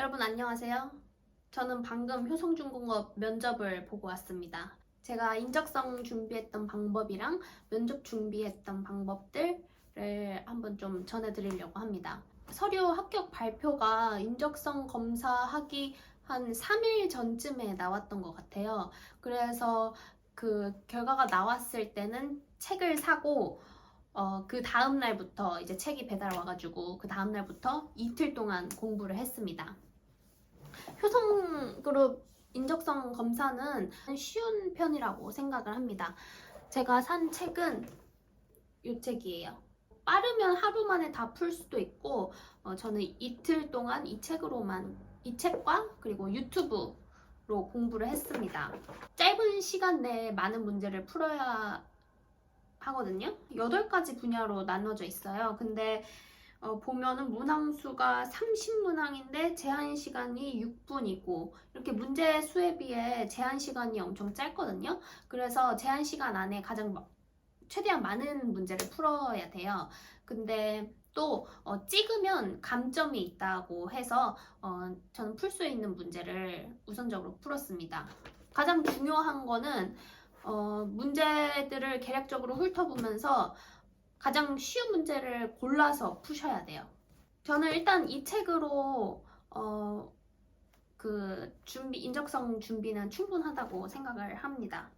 여러분 안녕하세요. 저는 방금 효성중공업 면접을 보고 왔습니다. 제가 인적성 준비했던 방법이랑 면접 준비했던 방법들을 한번 좀 전해드리려고 합니다. 서류 합격 발표가 인적성 검사하기 한 3일 전쯤에 나왔던 것 같아요. 그래서 그 결과가 나왔을 때는 책을 사고 어, 그 다음 날부터 이제 책이 배달 와가지고 그 다음 날부터 이틀 동안 공부를 했습니다. 효성그룹 인적성 검사는 쉬운 편이라고 생각을 합니다. 제가 산 책은 이 책이에요. 빠르면 하루 만에 다 풀 수도 있고 어, 저는 이틀 동안 이 책으로만 이 책과 그리고 유튜브 로 공부를 했습니다. 짧은 시간 내에 많은 문제를 풀어야 하거든요. 8가지 분야로 나눠져 있어요. 근데 어, 보면은 문항수가 30문항인데 제한 시간이 6분이고 이렇게 문제 수에 비해 제한 시간이 엄청 짧거든요. 그래서 제한 시간 안에 가장 마- 최대한 많은 문제를 풀어야 돼요. 근데 또 어, 찍으면 감점이 있다고 해서 어, 저는 풀 수 있는 문제를 우선적으로 풀었습니다. 가장 중요한 거는 어, 문제들을 계략적으로 훑어보면서 가장 쉬운 문제를 골라서 푸셔야 돼요. 저는 일단 이 책으로 어, 그 준비 인적성 준비는 충분하다고 생각을 합니다.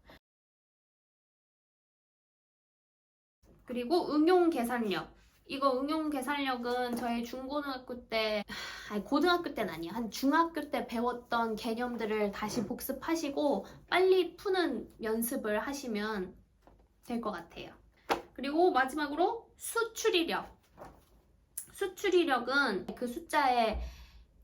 그리고 응용 계산력. 이거 응용 계산력은 저희 중고등학교 때, 고등학교 때는 아니에요. 한 중학교 때 배웠던 개념들을 다시 복습하시고 빨리 푸는 연습을 하시면 될 것 같아요. 그리고 마지막으로 수추리력. 수추리력은 그 숫자의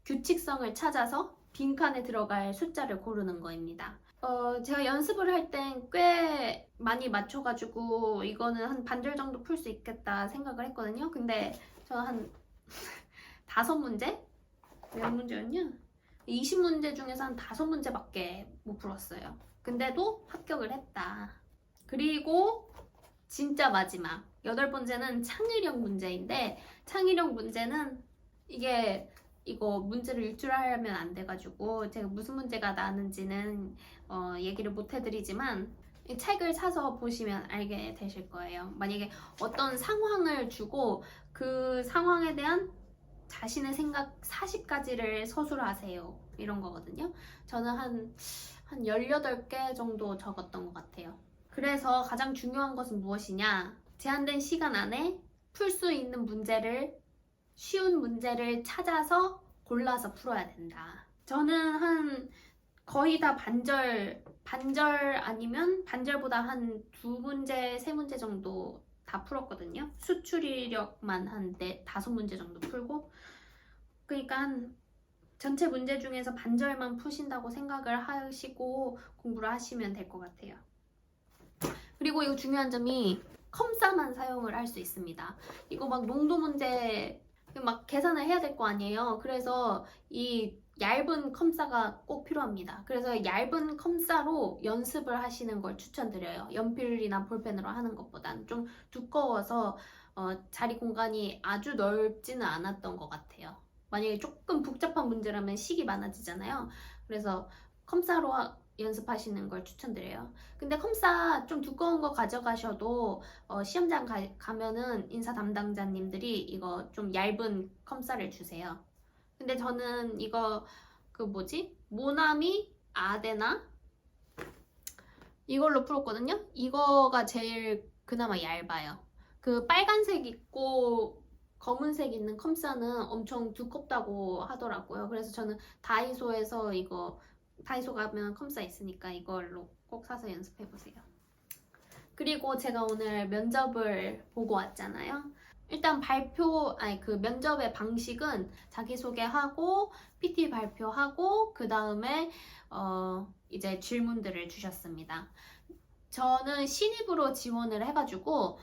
규칙성을 찾아서 빈칸에 들어갈 숫자를 고르는 거입니다. 어, 제가 연습을 할 땐 꽤 많이 맞춰가지고 이거는 한 반절 정도 풀 수 있겠다 생각을 했거든요. 근데 저 한 다섯 문제? 몇 문제였냐? 20문제 중에서 한 다섯 문제밖에 못 풀었어요. 근데도 합격을 했다. 그리고 진짜 마지막 여덟 번째는 창의력 문제인데 창의력 문제는 이게 이거 문제를 유출하려면 안 돼가지고 제가 무슨 문제가 나는지는 어, 얘기를 못 해드리지만 이 책을 사서 보시면 알게 되실 거예요. 만약에 어떤 상황을 주고 그 상황에 대한 자신의 생각 40가지를 서술하세요. 이런 거거든요. 저는 한, 한 18개 정도 적었던 것 같아요. 그래서 가장 중요한 것은 무엇이냐? 제한된 시간 안에 풀 수 있는 문제를 쉬운 문제를 찾아서 골라서 풀어야 된다. 저는 한 거의 다 반절, 반절 아니면 반절보다 한 두 문제, 세 문제 정도 다 풀었거든요. 수출력만 한 네, 다섯 문제 정도 풀고. 그러니까 한 전체 문제 중에서 반절만 푸신다고 생각을 하시고 공부를 하시면 될 것 같아요. 그리고 이거 중요한 점이 컴싸만 사용을 할 수 있습니다. 이거 막 농도 문제 막 계산을 해야 될 거 아니에요. 그래서 이 얇은 컴싸가 꼭 필요합니다. 그래서 얇은 컴싸로 연습을 하시는 걸 추천드려요. 연필이나 볼펜으로 하는 것보다는 좀 두꺼워서 어, 자리 공간이 아주 넓지는 않았던 것 같아요. 만약에 조금 복잡한 문제라면 식이 많아지잖아요. 그래서 컴싸로 하- 연습하시는 걸 추천드려요. 근데 컴싸 좀 두꺼운 거 가져가셔도 어, 시험장 가, 면은 인사 담당자님들이 이거 좀 얇은 컴싸를 주세요. 근데 저는 이거 그 뭐지? 모나미 아데나 이걸로 풀었거든요. 이거가 제일 그나마 얇아요. 그 빨간색 있고 검은색 있는 컴싸는 엄청 두껍다고 하더라고요. 그래서 저는 다이소에서 이거 다이소 가면 컴싸 있으니까 이걸로 꼭 사서 연습해 보세요. 그리고 제가 오늘 면접을 보고 왔잖아요. 일단 발표, 아니 그 면접의 방식은 자기소개하고 PT 발표하고 그 다음에 어 이제 질문들을 주셨습니다. 저는 신입으로 지원을 해가지고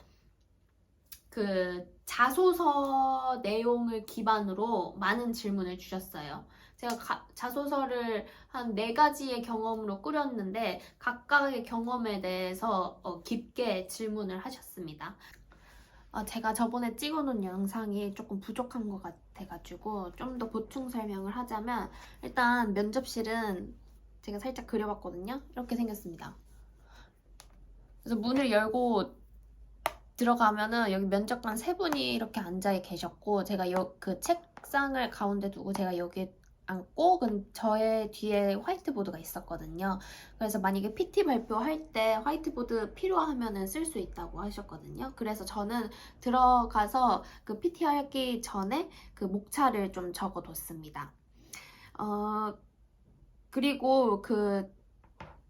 그 자소서 내용을 기반으로 많은 질문을 주셨어요. 제가 가- 자소서를 한 네 가지의 경험으로 꾸렸는데 각각의 경험에 대해서 어, 깊게 질문을 하셨습니다. 어, 제가 저번에 찍어놓은 영상이 조금 부족한 것 같아가지고 좀 더 보충 설명을 하자면 일단 면접실은 제가 살짝 그려봤거든요. 이렇게 생겼습니다. 그래서 문을 열고 들어가면은 여기 면접관 세 분이 이렇게 앉아 계셨고 제가 여, 그 책상을 가운데 두고 제가 여기 그 저의 뒤에 화이트보드가 있었거든요. 그래서 만약에 PT 발표할 때 화이트보드 필요하면은 쓸 수 있다고 하셨거든요. 그래서 저는 들어가서 그 PT 하기 전에 그 목차를 좀 적어뒀습니다. 어, 그리고 그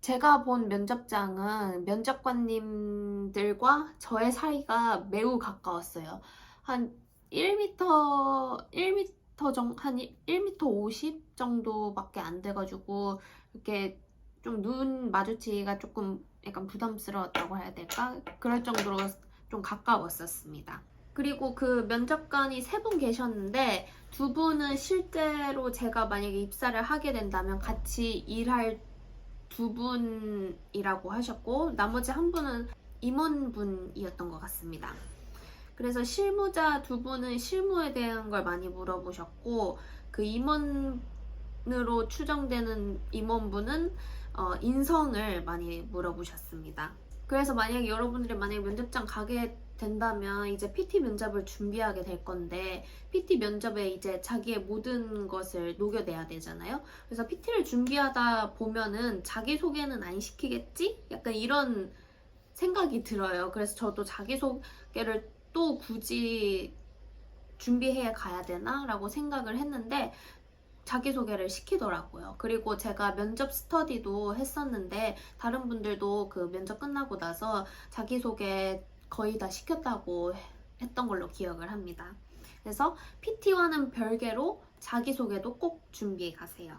제가 본 면접장은 면접관님들과 저의 사이가 매우 가까웠어요. 한 1m, 1m 정, 한 1m 50 정도밖에 안 돼가지고, 이렇게 좀 눈 마주치기가 조금 약간 부담스러웠다고 해야 될까? 그럴 정도로 좀 가까웠었습니다. 그리고 그 면접관이 세 분 계셨는데, 두 분은 실제로 제가 만약에 입사를 하게 된다면 같이 일할 두 분이라고 하셨고 나머지 한 분은 임원분이었던 것 같습니다. 그래서 실무자 두 분은 실무에 대한 걸 많이 물어보셨고 그 임원으로 추정되는 임원분은 어, 인성을 많이 물어보셨습니다. 그래서 만약에 여러분들이 만약에 면접장 가게 된다면 이제 PT 면접을 준비하게 될 건데 PT 면접에 이제 자기의 모든 것을 녹여내야 되잖아요. 그래서 PT를 준비하다 보면은 자기 소개는 안 시키겠지? 약간 이런 생각이 들어요. 그래서 저도 자기 소개를 또 굳이 준비해 가야 되나? 라고 생각을 했는데 자기소개를 시키더라고요. 그리고 제가 면접 스터디도 했었는데 다른 분들도 그 면접 끝나고 나서 자기소개 거의 다 시켰다고 했던 걸로 기억을 합니다. 그래서 PT와는 별개로 자기소개도 꼭 준비해 가세요.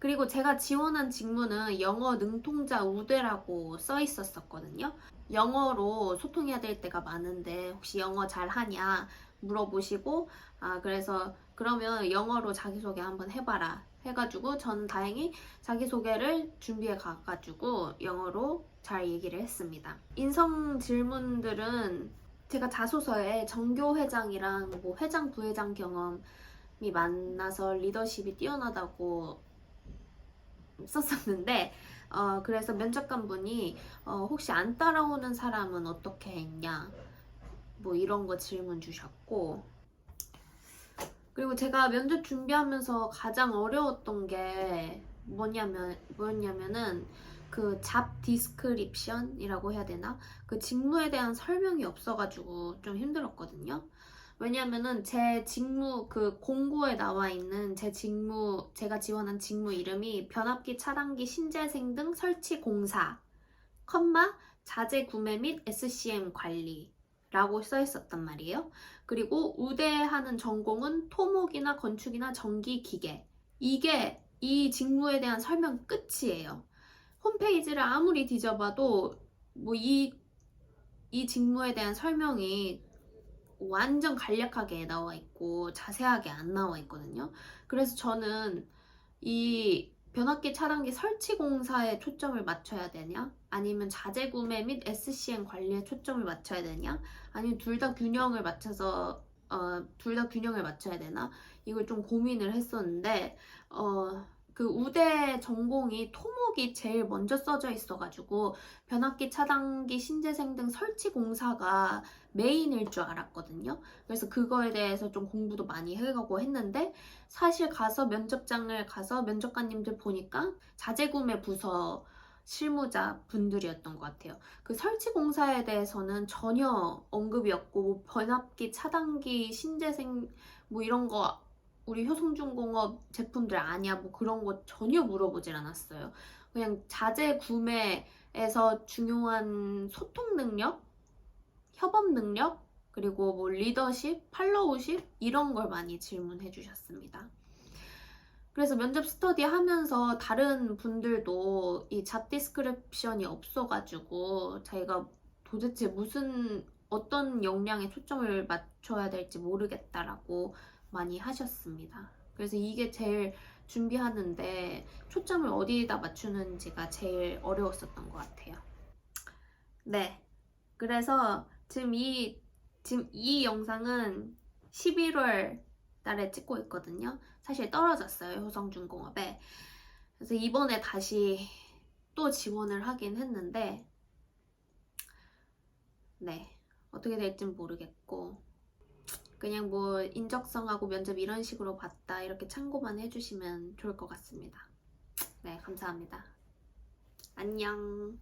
그리고 제가 지원한 직무는 영어 능통자 우대라고 써 있었었거든요. 영어로 소통해야 될 때가 많은데 혹시 영어 잘 하냐 물어보시고 아 그래서 그러면 영어로 자기소개 한번 해봐라 해가지고 저는 다행히 자기소개를 준비해 가가지고 영어로 잘 얘기를 했습니다. 인성 질문들은 제가 자소서에 정교 회장이랑 뭐 회장 부회장 경험이 만나서 리더십이 뛰어나다고 썼었는데 어, 그래서 면접관 분이 어, 혹시 안 따라오는 사람은 어떻게 했냐 뭐 이런 거 질문 주셨고 그리고 제가 면접 준비하면서 가장 어려웠던 게 뭐냐면 뭐였냐면은 그 잡 디스크립션이라고 해야 되나? 그 직무에 대한 설명이 없어가지고 좀 힘들었거든요. 왜냐면은 제 직무 그 공고에 나와 있는 제 직무 제가 지원한 직무 이름이 변압기 차단기 신재생 등 설치 공사 컴마 자재 구매 및 SCM 관리 라고 써 있었단 말이에요. 그리고 우대하는 전공은 토목이나 건축이나 전기 기계 이게 이 직무에 대한 설명 끝이에요. 홈페이지를 아무리 뒤져봐도 뭐 이 이 직무에 대한 설명이 완전 간략하게 나와 있고 자세하게 안 나와 있거든요. 그래서 저는 이 변압기 차단기 설치 공사에 초점을 맞춰야 되냐? 아니면 자재 구매 및 SCM 관리에 초점을 맞춰야 되냐? 아니면 둘 다 균형을 맞춰서 어, 둘 다 균형을 맞춰야 되나? 이걸 좀 고민을 했었는데 어, 그 우대 전공이 토목이 제일 먼저 써져 있어가지고 변압기 차단기 신재생 등 설치 공사가 메인일 줄 알았거든요. 그래서 그거에 대해서 좀 공부도 많이 해가고 했는데 사실 가서 면접장을 가서 면접관님들 보니까 자재구매 부서 실무자 분들이었던 것 같아요. 그 설치 공사에 대해서는 전혀 언급이 없고 뭐 변압기 차단기 신재생 뭐 이런 거 우리 효성중공업 제품들 아니야 뭐 그런 거 전혀 물어보질 않았어요. 그냥 자재 구매에서 중요한 소통 능력, 협업 능력, 그리고 뭐 리더십, 팔로우십 이런 걸 많이 질문해 주셨습니다. 그래서 면접 스터디 하면서 다른 분들도 이 잡 디스크립션이 없어가지고 자기가 도대체 무슨 어떤 역량에 초점을 맞춰야 될지 모르겠다라고 많이 하셨습니다. 그래서 이게 제일 준비하는데 초점을 어디에다 맞추는지가 제일 어려웠었던 것 같아요. 네. 그래서 지금 이 지금 이 영상은 11월 달에 찍고 있거든요. 사실 떨어졌어요, 효성중공업에. 그래서 이번에 다시 또 지원을 하긴 했는데, 네. 어떻게 될진 모르겠고, 그냥 뭐 인적성하고 면접 이런 식으로 봤다, 이렇게 참고만 해주시면 좋을 것 같습니다. 네, 감사합니다. 안녕.